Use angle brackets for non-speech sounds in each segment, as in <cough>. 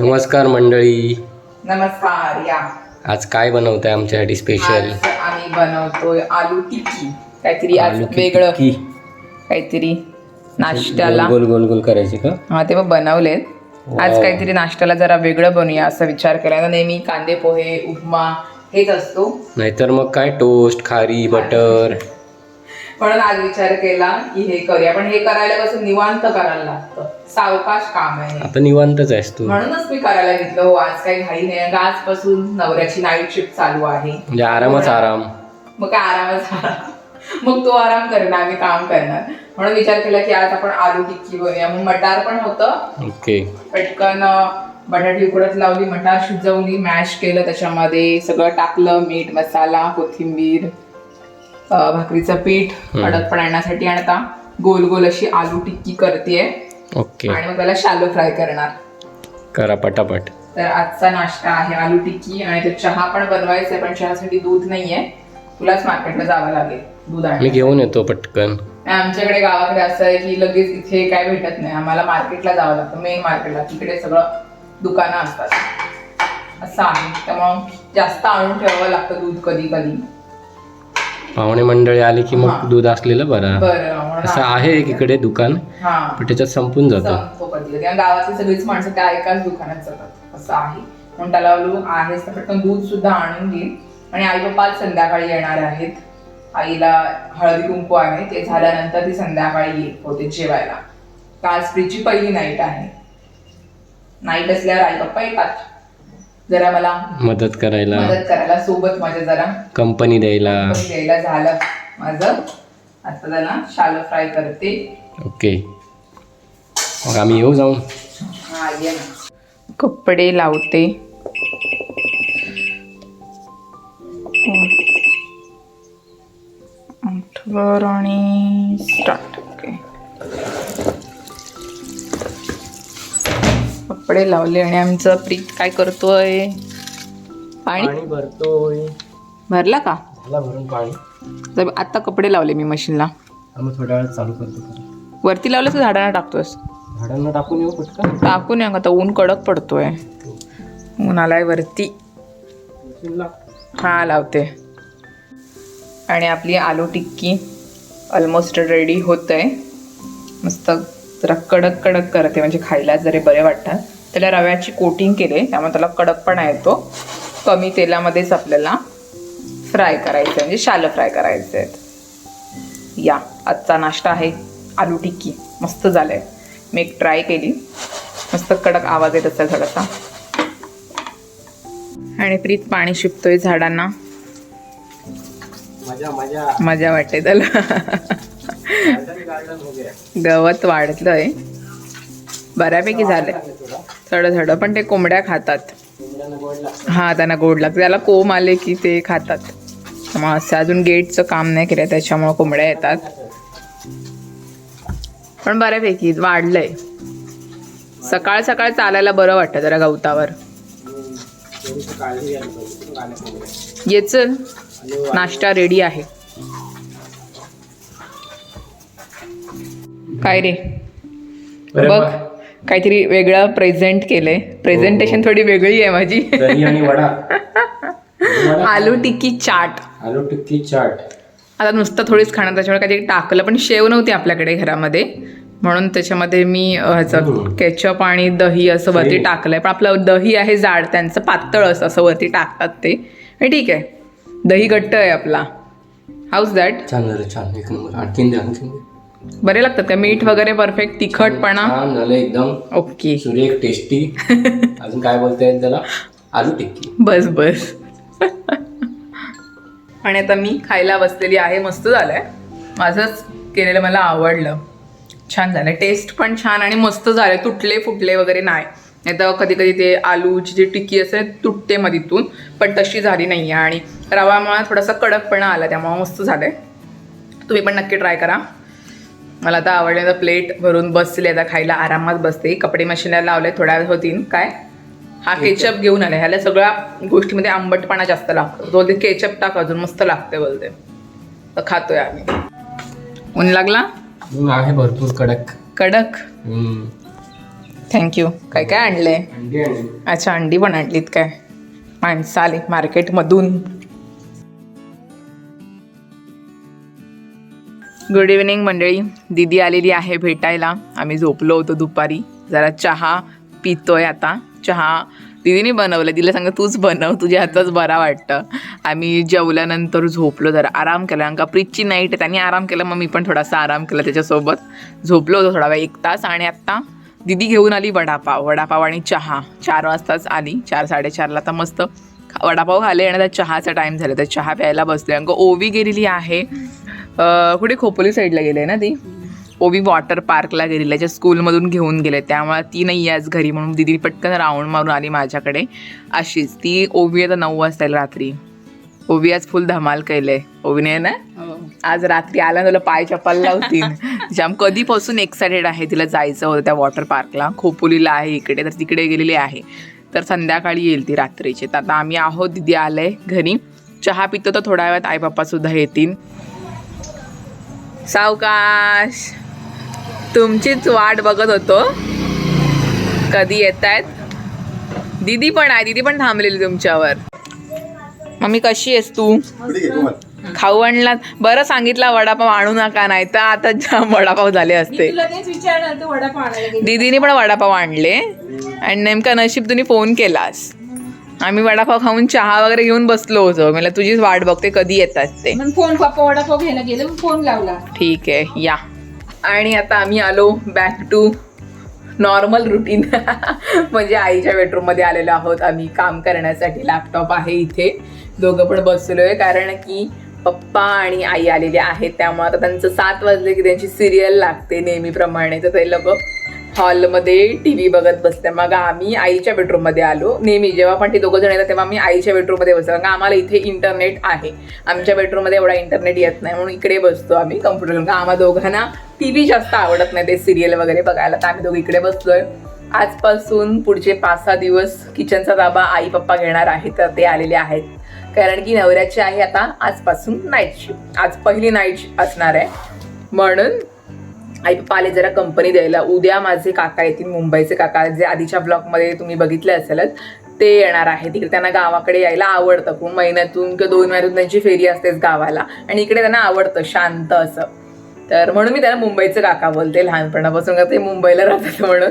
नमस्कार मंडळी. नमस्कार या. आज काय बनवताय आमच्यासाठी स्पेशल आज आम्ही बनवतोय आलू टिक्की. काहीतरी आज आलू की वेगळं. टिक्की? काहीतरी नाश्त्याला. गोल गोल गोल करायची का? हा ते मग बनवलेत. आज Wow. काहीतरी नाश्त्याला जरा वेगळं बनवूया असा विचार केला ना नेहमी कांदे पोहे उपमा हेच असतो. नाहीतर मग काय? टोस्ट खारी बटर. म्हणून आज विचार केला की हे करूया. पण हे करायला कसं निवांत करायला लागतं. सावकाश काम आहे. आता निवांतच आहेस तू. म्हणूनच मी करायला घेतलं. हो आज काही घाई नाही. आजपासून नवऱ्याची नाईट शिफ्ट चालू आहे. म्हणजे आरामच आराम. मग काय आरामच आराम. मग तो आराम करणार आम्ही काम करणार. म्हणून विचार केला की आज आपण आलू टिक्की बनवूया. मग मटार पण होतं. ओके. पटकन बटाटी उकडत लावली मटार शिजवली मॅश केलं त्याच्यामध्ये. सगळं टाकलं मीठ मसाला कोथिंबीर. भाकरीचं पीठ हम्म. कडकपणा येण्यासाठी आणि आता गोल गोल अशी आलू टिक्की करतेय. ओके. आणि मग त्याला शालो फ्राय करणार. करा पटापट. तर आजचा नाश्ता आहे आलू टिक्की आणि ते चहा पण बनवायचा आहे पण चहासाठी दूध नाहीये. तुलाच मार्केटला जावं लागेल दूध मी आणि घेऊन येतो पटकन. आमच्याकडे गावाकडे असं आहे की लगेच इथे काय भेटत नाही. आम्हाला मार्केटला जावं लागतं मेन मार्केटला तिकडे सगळं दुकानं असतात. असं आहे. त्यामुळं जास्त आणून ठेवावं लागतं दूध कधी कधी पाहुणे मंडळी आली की. मग दूध असलेलं बरं. असं आहे एक इकडे दुकान पण त्याच्यात संपून जातं. गावातली सगळीच माणसं त्या एकाच दुकानात जातात. असं आहे. म्हणून त्याला तर पटकन दूध सुद्धा आणून घेईल आणि आई आज संध्याकाळी येणार आहेत. आईला हळदी कुंकू आहे. ते झाल्यानंतर ती संध्याकाळी येईल होते जेवायला. काल स्त्रीची पहिली नाईट आहे. नाईट असल्यावर आई पप्पा येतात. जरा मला मदत करायला. मदत करायला सोबत माझ्या जरा कंपनी द्यायला. द्यायला झालं माझं. आता त्याला शालो फ्राय करते. ओके. मग आम्ही येऊ जाऊन. हा ये ना. कपडे लावते. आठवर आणि स्टार्ट कपडे लावले आणि आमचं प्रीत काय करतोय? पाणी? पाणी भरतोय. भरला का? झाला भरून पाणी. तर आता कपडे लावले मी मशीनला. आम्ही थोड्या वेळात चालू करतो परत. वरती लावलं तर झाडांना टाकतोस झाडांना टाकून येऊ पटकन? टाकून या आता ऊन कडक पडतोय. ऊन आलाय वरती. हा लावते. आणि आपली आलू टिक्की ऑलमोस्ट रेडी होत आहे मस्त जरा कडक कडक करते म्हणजे खायला जरे बरे वाटतात. त्याला रव्याची कोटिंग केले त्यामुळे त्याला कडकपणा येतो. कमी तेलामध्येच आपल्याला फ्राय करायचं आहे म्हणजे शालो फ्राय करायचे आहेत या आजचा नाश्ता आहे. आलू टिक्की. मस्त झालंय. मी एक ट्राय केली. मस्त कडक आवाज येत असेल थोडासा. आणि प्रीत पाणी शिपतोय झाडांना. मजा मजा. मजा वाटते त्याला. हो गवत वाढलंय बऱ्यापैकी झालंय. थोडं थोडं पण ते कोंबड्या खातात. हा त्यांना गोड लागतं. त्याला कोंब आले की ते खातात. त्यामुळे असं अजून गेटचं काम नाही केलं त्याच्यामुळे कोंबड्या येतात. पण बऱ्यापैकी वाढलंय. सकाळ सकाळ चालायला बरं वाटतं जरा गवतावर. ये चल. नाश्ता रेडी आहे. काय रे? बघ. काहीतरी वेगळं प्रेझेंट केलंय. प्रेझेंटेशन थोडी वेगळी आहे माझी. दही आणि वडा. <laughs> आलू टिक्की चाट. आलू टिक्की चाट. आता नुसतं थोडीच खाणार त्याच्यामुळे काहीतरी टाकलं पण शेव नव्हती आपल्याकडे घरामध्ये. म्हणून त्याच्यामध्ये मी ह्याचं. केचप आणि दही असं वरती. टाकलंय. पण आपलं दही आहे जाड त्यांचं पातळ असं असं वरती टाकतात ते. हे ठीक आहे. दही घट्ट आहे आपला. हाऊस दॅट छान झालं छान एक नंबर. आणखीन बरे लागतात का? मीठ वगैरे परफेक्ट तिखटपणा. छान झालं एकदम. ओके. सुरेख टेस्टी <laughs> अजून काय बोलता येईल त्याला? आलू टिक्की. बस बस. आणि आता मी खायला बसलेली आहे. मस्त झालंय. माझंच केलेलं मला आवडलं. छान झालं टेस्ट पण छान आणि मस्त झालं तुटले फुटले वगैरे नाही. नाही तर कधी कधी ते आलूची जी टिक्की असते तुटते मधीतून. पण तशी झाली नाही आहे आणि रवामुळे थोडासा कडकपणा आला त्यामुळे मस्त झालंय. तुम्ही पण नक्की ट्राय करा. मला आता आवडले तर प्लेट भरून बसले आता खायला आरामात बसते. कपडे मशीनला लावले थोड्या वेळ होतील काय? हा केचप घेऊन आला. ह्याला सगळ्या गोष्टीमध्ये आंबटपणा जास्त लागतो. बोलते केचप टाक अजून मस्त लागते बोलते. तर खातोय आम्ही. ऊन लागला? आहे भरपूर कडक. कडक. थँक्यू काय काय आणलंय? अच्छा अंडी पण आणलीत काय? माणसं आली मार्केटमधून. गुड इव्हिनिंग मंडळी. दिदी आलेली आहे भेटायला. आम्ही झोपलो होतो दुपारी. जरा चहा पितोय आता. चहा दिदीने बनवलं. तिला सांग तूच बनव. तुझ्या हातच बरा वाटतं. आम्ही जेवल्यानंतर झोपलो. जरा आराम केला. अंका प्रीतची नाईट आहे. त्यांनी आराम केला. मग मी पण थोडासा आराम केला त्याच्यासोबत. झोपलो होतो थोडा वेळ एक तास. आणि आत्ता दिदी घेऊन आली वडापाव. वडापाव आणि चहा. चार वाजताच आली. चार साडेचारला. तर मस्त वडापाव खाले आणि त्या चहाचा टाईम झाला. तर चहा प्यायला बसले. कारण का ओवी गेलेली आहे. कुठे खोपोली साईडला गेले ना ती? ओवी वॉटर पार्कला गेलेली त्याच्या स्कूलमधून घेऊन गेले. त्यामुळे ती नाही आहे आज घरी म्हणून दिदी पटकन राऊंड मारून आली माझ्याकडे. अशीच. ती ओवी आता नऊ वाजता येईल रात्री. ओवी आज फुल धमाल केले ओवीने ना? आज रात्री आला तुला पाय चप्पल लावतील. <laughs> जाम कधीपासून एक्सायटेड आहे तिला जायचं होतं त्या वॉटर पार्कला खोपोलीला आहे इकडे तर तिकडे गेलेली आहे. तर संध्याकाळी येईल ती रात्रीची. तर आता आम्ही आहोत दिदी आलंय घरी. चहा पितो तर थोड्या वेळात आई पप्पा सुद्धा येतील. सावकाश तुमचीच वाट बघत होतो. कधी येत आहेत दिदी पण आहे दिदी पण थांबलेली तुमच्यावर. मम्मी कशी आहेस तू? खाऊ आणला बरं सांगितला वडापाव आणू नका नाही तर आता जाम वडापाव झाले असते. तुला तेच विचारलं तू वडापाव आणायला गेली. दीदीने पण वडापाव आणले. आणि नेमका नशीब तुम्ही फोन केलास. आम्ही वडापाव खाऊन चहा वगैरे घेऊन बसलो होतो. मला तुझीच वाट बघते कधी येतात ते. फोन पप्पा वडापाव घ्यायला गेले मग फोन लावला. ठीक आहे या. आणि आता आम्ही आलो बॅक टू नॉर्मल रुटीन म्हणजे आईच्या बेडरूममध्ये आलेलो आहोत. आम्ही काम करण्यासाठी लॅपटॉप आहे इथे. दोघं पण बसलोय कारण की पप्पा आणि आई आलेले आहेत. त्यामुळे आता त्यांचं सात वाजले की त्यांची सिरियल लागते नेहमीप्रमाणे. तर ते लोक हॉलमध्ये टी व्ही बघत बसते. मग आम्ही आईच्या बेडरूममध्ये आलो. नेहमी जेव्हा पण ते दोघं जण येतात तेव्हा आम्ही आईच्या बेडरूममध्ये बसतो. कारण आम्हाला इथे इंटरनेट आहे. आमच्या बेडरूममध्ये एवढा इंटरनेट येत नाही म्हणून इकडे बसतो आम्ही कम्प्युटर का आम्हा दोघांना टी व्ही जास्त आवडत नाही ते सिरियल वगैरे बघायला. तर आम्ही दोघं इकडे बसलोय. आजपासून पुढचे पाच सहा दिवस किचनचा ताबा आई पप्पा घेणार आहे तर ते आलेले आहेत. कारण की नवऱ्याची आहे आता आजपासून नाईट शिफ्ट आज पहिली नाईट असणार आहे. म्हणून आई पप्पा आले जरा कंपनी द्यायला. उद्या माझे काका येतील मुंबईचे काका. जे आधीच्या ब्लॉगमध्ये तुम्ही बघितले असेलच ते येणार आहे. तिकडे त्यांना गावाकडे यायला आवडतं. खूप महिन्यातून किंवा दोन महिन्यातून त्यांची फेरी असतेच गावाला. आणि इकडे त्यांना आवडतं शांत असं. तर म्हणून मी त्यांना मुंबईचं काका बोलते लहानपणापासून. ते मुंबईला राहतात म्हणून.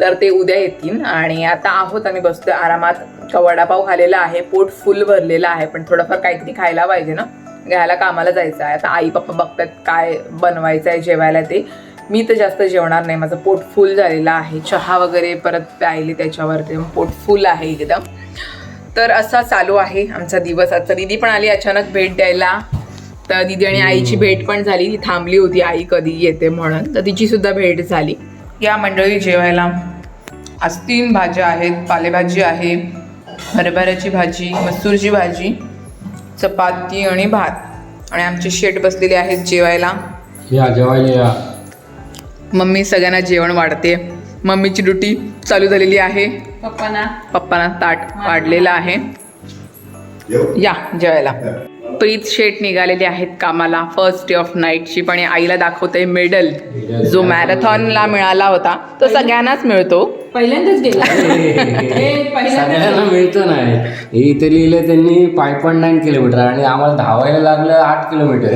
तर ते उद्या येतील. आणि आता आहोत आम्ही बसतोय आरामात. का वडापाव खालेला आहे पोट फुल भरलेलं आहे. पण थोडंफार काहीतरी खायला पाहिजे ना. घ्यायला कामाला जायचं आहे आता आई पप्पा बघतात काय बनवायचं आहे जेवायला ते. मी तर जास्त जेवणार नाही. माझं पोट फुल झालेलं आहे. चहा वगैरे परत प्यायली त्याच्यावरती. पोट फुल आहे एकदम. तर असा चालू आहे आमचा दिवस. आजचा दिदी पण आली. अचानक भेट द्यायला. तर दिदी आणि आईची भेट पण झाली. ती थांबली होती. आई कधी येते म्हणून. तर तिची सुद्धा भेट झाली. या मंडळी जेवायला. आज तीन भाज्या आहेत. पालेभाजी आहे. हरभऱ्याची भाजी मसूरची भाजी. चपाती आणि भात. आणि आमचे शेट बसलेले आहेत जेवायला. या जेवायला या. मम्मी सगळ्यांना जेवण वाढते. मम्मीची ड्युटी चालू झालेली आहे. पप्पाना. पप्पांना ताट वाढलेलं आहे. या जेवायला. प्रीत शेट निघालेले आहेत कामाला. फर्स्ट डे ऑफ नाईटची पण आईला दाखवते मेडल जो मॅरेथॉनला मिळाला होता. तो सगळ्यांनाच मिळतो. पहिल्यांदाच गेला. सगळ्यांना मिळतं नाही हे. इथे लिहिलं त्यांनी फाय पॉईंट नाईन किलोमीटर आणि आम्हाला धावायला लागलं आठ किलोमीटर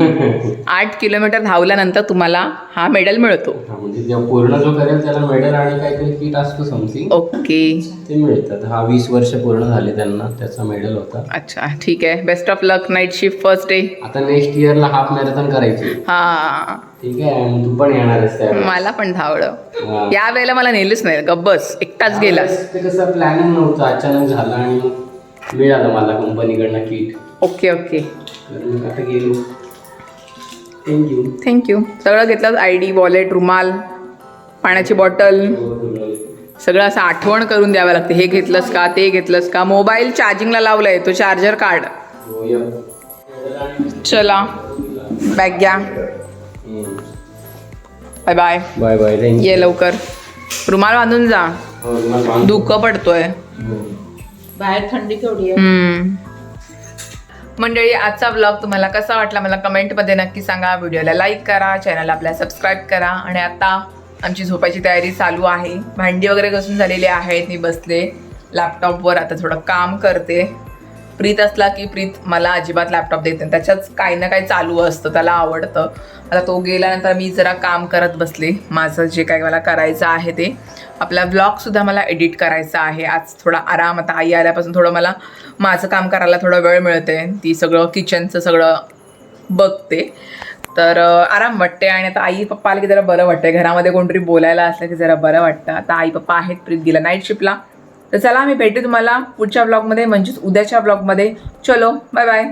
<laughs> आठ किलोमीटर धावल्यानंतर तुम्हाला हा मेडल मिळतो. हा, म्हणजे जेव्हा पूर्ण जो करेल त्याला मेडल आणि काहीतरी किट असतो समथिंग ओके. ते मिळतात. हा वीस वर्ष पूर्ण झाले त्यांना त्याचा मेडल होता. अच्छा ठीक आहे. Best of luck night shift first day आता नेक्स्ट इयरला हाफ मॅरेथॉन करायची. हा. ठीक आहे तू पण येणार आहेस त्यावेळेस. मला पण धावलं हा. या वेळेला मला नेलीच नाही. गब्बस एकटाच गेला त्यावेळेस ते कसं प्लॅनिंग नव्हतं अचानक झालं आणि मग मिळालं मला कंपनीकडनं किट ओके ओके. तर मग आता गेलो. थँक्यू थँक्यू सगळं घेतलं आय डी वॉलेट रुमाल पाण्याची बॉटल सगळं असं आठवण करून द्यावं लागते. हे घेतलंस का ते घेतलंस का? मोबाईल चार्जिंगला लावलाय तो चार्जर काढ चला. बॅग घ्या. बाय बाय बाय बाय ये लवकर. रुमाल बांधून जा. धुकं पडतोय. बाहेर थंडी केवढी. मंडळी आजचा ब्लॉग तुम्हाला कसा वाटला मला कमेंटमध्ये नक्की सांगा. व्हिडिओला लाईक करा चॅनल आपल्या सबस्क्राईब करा. आणि आता आमची झोपायची तयारी चालू आहे. भांडी वगैरे घसून झालेली आहेत. मी बसले लॅपटॉपवर आता थोडं काम करते. प्रीत असला की प्रीत मला अजिबात लॅपटॉप देत नाही. त्याच्याच काही ना काही चालू असतं त्याला आवडतं. आता तो गेल्यानंतर मी जरा काम करत बसले. माझं जे काही मला करायचं आहे ते. आपला ब्लॉगसुद्धा मला एडिट करायचा आहे. आज थोडा आराम आता आई आल्यापासून थोडं मला माझं काम करायला थोडा वेळ मिळते ती सगळं किचनचं सगळं बघते. तर आराम वाटते आणि आता आई पप्पा आले की जरा बरं वाटतंय. घरामध्ये कोणतरी बोलायला असलं की जरा बरं वाटतं. आता आई पप्पा आहेत प्रीत गेला नाईट शिपला तर चला मी भेटते तुम्हाला पुढच्या ब्लॉगमध्ये म्हणजेच उद्याच्या ब्लॉगमध्ये चलो बाय बाय